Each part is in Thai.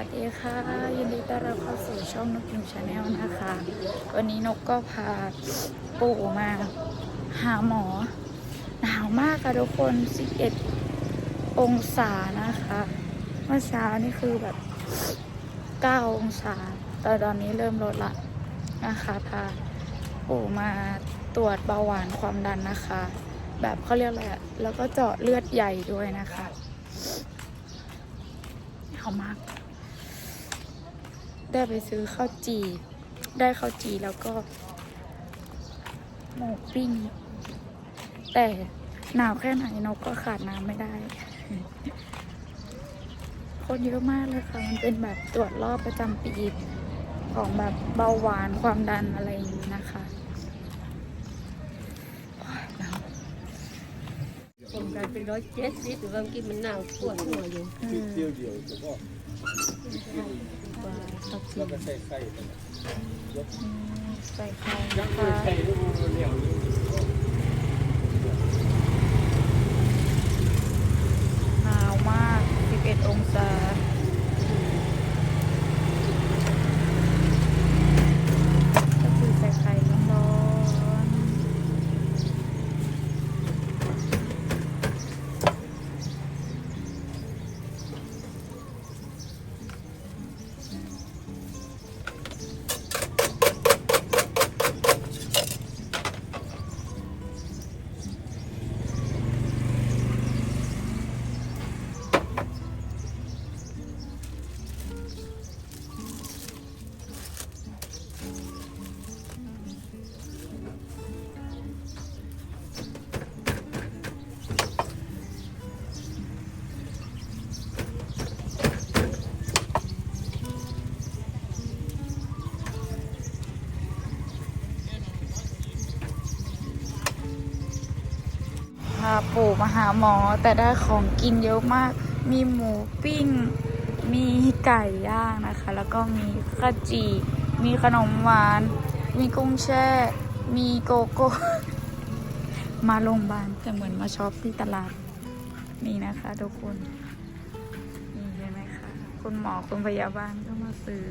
วัสดีค่ะ ยินดีต้อนรับเข้าสู่ช่องนกยูงชาแนลนะคะ วันนี้นกก็พาปู่มา หาหมอ หนาวมากค่ะทุกคน 11 องศานะคะ เมื่อเช้านี่คือแบบ 9 องศา แต่ตอนนี้เริ่มลดละนะคะพาปู่มาตรวจเบาหวานความดันนะคะ แบบเขาเรียกอะไรอะแล้วก็เจาะเลือดใหญ่ด้วยนะคะเขามาก ได้ไปซื้อข้าวจี่ได้ข้าวจี่แล้วก็หมูปิ้ง แต่หนาวแค่ไหนนกก็ขาดน้ำไม่ได้ คนเยอะมากเลยค่ะ มันเป็นแบบตรวจรอบประจำปีของแบบเบาหวานความดันอะไรอย่างนี้นะคะโอ้ยหนาวผมกันเป็นร้อยเจ็ดสิบหรือบางทีมันหนาวปวดหัวอยู่อืมเที่ยวเดียวแต่ก็ ว่าเขาแล้วก็ใส่ไข่ไปนะอืมใส่ไข่ยันะงไม่คะไข่ลูกมันเหนียวาปู่มาหาหมอแต่ได้ของกินเยอะมาก มีหมูปิ้ง มีไก่ย่างนะคะ แล้วก็มีข้าวจี่มีขนมหวาน มีกุ้งแช่ มีโกโก้ มาโรงพยาบาลแต่เหมือนมาช็อปที่ตลาด นี่นะคะทุกคน นี่เห็นไหมคะ คุณหมอคุณพยาบาลก็มาซื้อ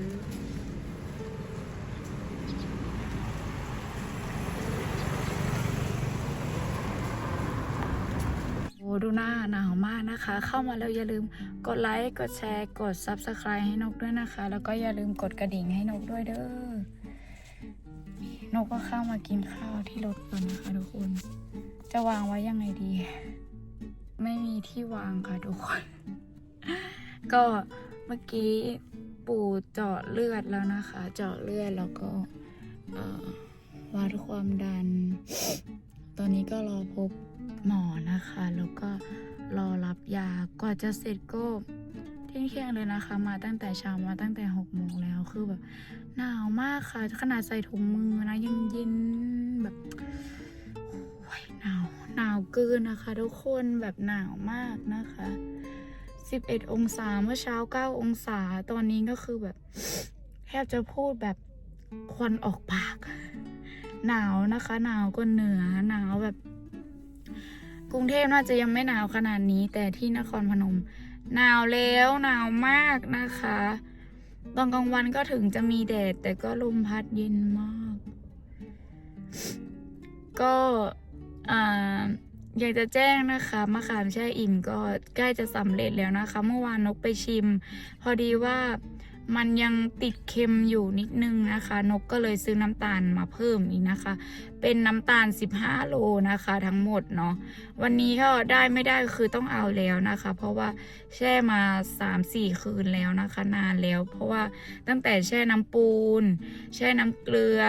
ดูหน้าหนาวมากนะคะ เข้ามาแล้วอย่าลืมกดไลค์ กดแชร์ กด Subscribe ให้นกด้วยนะคะ แล้วก็อย่าลืมกดกระดิ่งให้นกด้วยเด้อนกก็เข้ามากินข้าวที่รถก่อนนะคะทุกคน จะวางไว้ยังไงดี ไม่มีที่วางค่ะทุกคน ก็เมื่อกี้ปู่เจาะเลือดแล้วนะคะ เจาะเลือดแล้วก็วัดความดัน ตอนนี้ก็รอพบหมอนะคะ แล้วก็รอรับยากว่าจะเสร็จก็เที่ยงเที่ยงเลยนะคะ มาตั้งแต่เช้ามาตั้งแต่หกโมงแล้วคือแบบหนาวมากค่ะ ขนาดใส่ถุงมือนะยังเย็นแบบหนาวหนาวเกินนะคะ ทุกคนแบบหนาวมากนะคะ 11 องศาเมื่อเช้า 9 องศาตอนนี้ก็คือแบบ แทบจะพูดแบบควันออกปาก หนาวนะคะ หนาวกว่าเหนือหนาวแบบ กรุงเทพน่าจะยังไม่หนาวขนาดนี้ แต่ที่นครพนม หนาวแล้วหนาวมากนะคะตอนกลางวันก็ถึงจะมีแดด แต่ก็ลมพัดเย็นมาก ก็ออยากจะแจ้งนะคะมะขามแช่อิ่มก็ใกล้จะสำเร็จแล้วนะคะ เมื่อวานนกไปชิม พอดีว่า มันยังติดเค็มอยู่นิดนึงนะคะ นกก็เลยซื้อน้ำตาลมาเพิ่มอีกนะคะ เป็นน้ำตาล 15 โลนะคะทั้งหมดเนาะวันนี้ก็ได้ไม่ได้คือต้องเอาแล้วนะคะ เพราะว่าแช่มา 3-4 คืนแล้วนะคะ นานแล้ว เพราะว่าตั้งแต่แช่น้ำปูน แช่น้ำเกลือ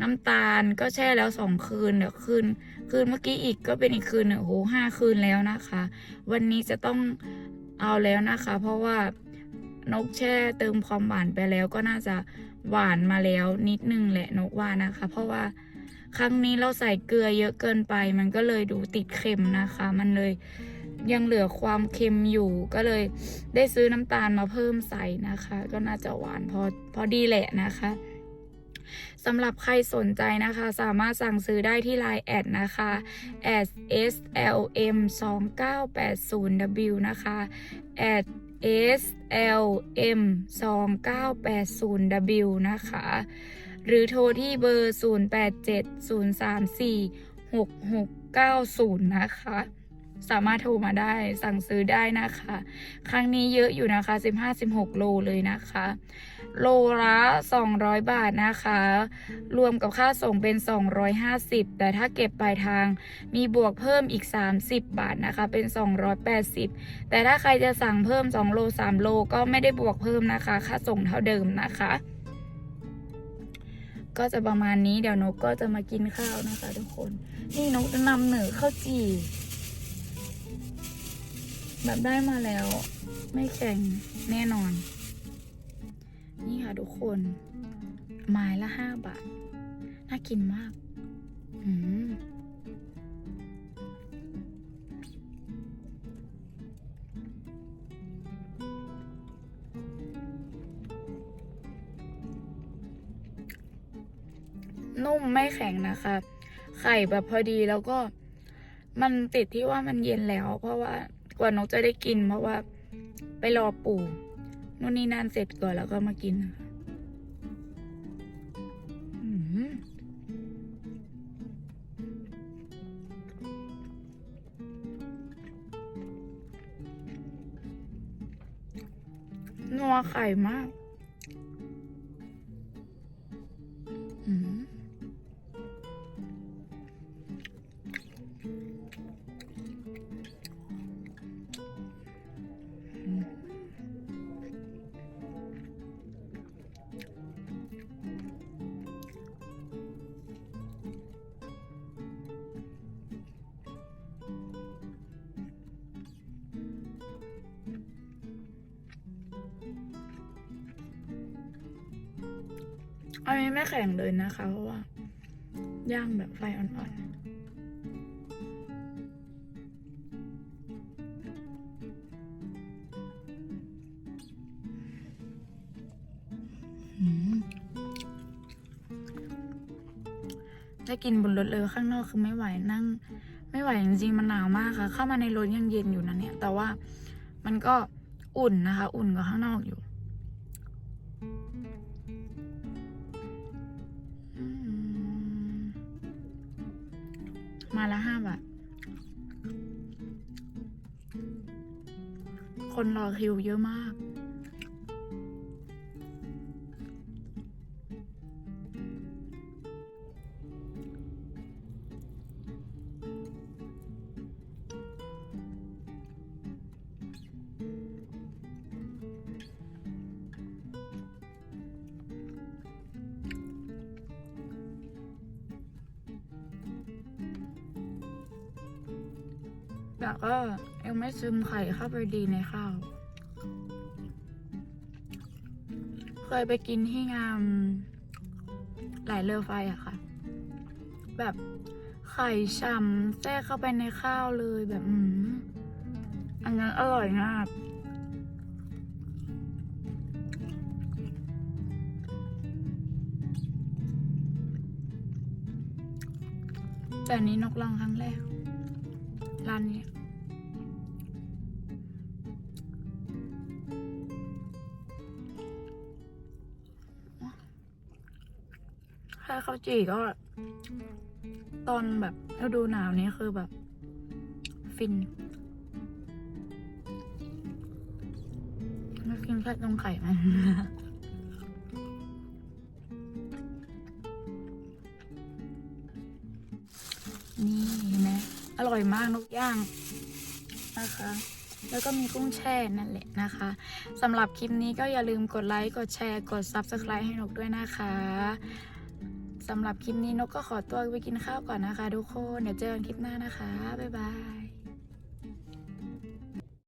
น้ำตาลก็แช่แล้วสองคืนเดี๋ยวคืนคืนเมื่อกี้อีกก็เป็นอีกคืนหนึ่งโอ้โหห้าคืนแล้วนะคะ วันนี้จะต้องเอาแล้วนะคะ เพราะว่า นกแช่เติมความหวานไปแล้วก็น่าจะหวานมาแล้วนิดนึงแหละนกว่านะคะ เพราะว่าครั้งนี้เราใส่เกลือเยอะเกินไป มันก็เลยดูติดเค็มนะคะ มันเลยยังเหลือความเค็มอยู่ก็เลยได้ซื้อน้ำตาลมาเพิ่มใส่นะคะ ก็น่าจะหวานพอพอดีแหละนะคะสำหรับใครสนใจนะคะ สามารถสั่งซื้อได้ที่ Line แอดนะคะ s slm 2 9 8 0 w นะคะแอด S L M 2 9 8 0 W นะคะ หรือโทรที่เบอร์ 0 8 7 0 3 4 6 6 9 0 นะคะ สามารถโทรมาได้สั่งซื้อได้นะคะ ครั้งนี้เยอะอยู่นะคะ 15-16 โลเลยนะคะ โลละ 200 บาทนะคะ รวมกับค่าส่งเป็น 250 แต่ถ้าเก็บปลายทางมีบวกเพิ่มอีก 30 บาทนะคะ เป็น 280 แต่ถ้าใครจะสั่งเพิ่ม 2 โล 3 โลก็ไม่ได้บวกเพิ่มนะคะ ค่าส่งเท่าเดิมนะคะ ก็จะประมาณนี้เดี๋ยวนกก็จะมากินข้าวนะคะ ทุกคน นี่นกจะนำเหนือข้าวจี่ แบบได้มาแล้ว ไม่แข็งแน่นอน นี่ค่ะทุกคน ไม้ละห้าบาท น่ากินมาก อืมนุ่มไม่แข็งนะคะ ไข่แบบพอดีแล้วก็มันติดที่ว่ามันเย็นแล้ว เพราะว่า กว่านกจะได้กิน เพราะว่าไปรอปู่นู่นนี่นั่นเสร็จก่อนแล้วก็มากินนัวไข่มาก อันนี้ไม่แข็งเลยนะคะเพราะว่าย่างแบบไฟอ่อนๆได้กินบนรถเลยข้างนอกคือไม่ไหวนั่ง ไม่ไหวจริงๆมันหนาวมากค่ะ เข้ามาในรถยังเย็นอยู่นะเนี่ย แต่ว่ามันก็อุ่นนะคะ อุ่นกว่าข้างนอกอยู่ มาละห้าบาท คนรอคิวเยอะมาก แต่ก็ยังไม่ซึมไข่เข้าไปดีในข้าว เคยไปกินที่งานหลายเรือไฟอะค่ะ แบบไข่ฉ่ำแทรกเข้าไปในข้าวเลยแบบอืมอันนั้นอร่อยมากแต่นนี้นกลองครั้งแรก ร้านนี้แค่ข้าวจี่ก็ ตอนแบบฤดูหนาวนี้คือแบบ ฟินม่กินแค่ตรงไข่มัน อร่อยมากนกย่างนะคะ แล้วก็มีกุ้งแช่นั่นแหละนะคะสำหรับคลิปนี้ก็อย่าลืมกดไลค์กดแชร์กด Subscribe ให้นกด้วยนะคะสำหรับคลิปนี้นกก็ขอตัวไปกินข้าวก่อนนะคะทุกคน เดี๋ยวเจอกันคลิปหน้านะคะ บ๊ายบาย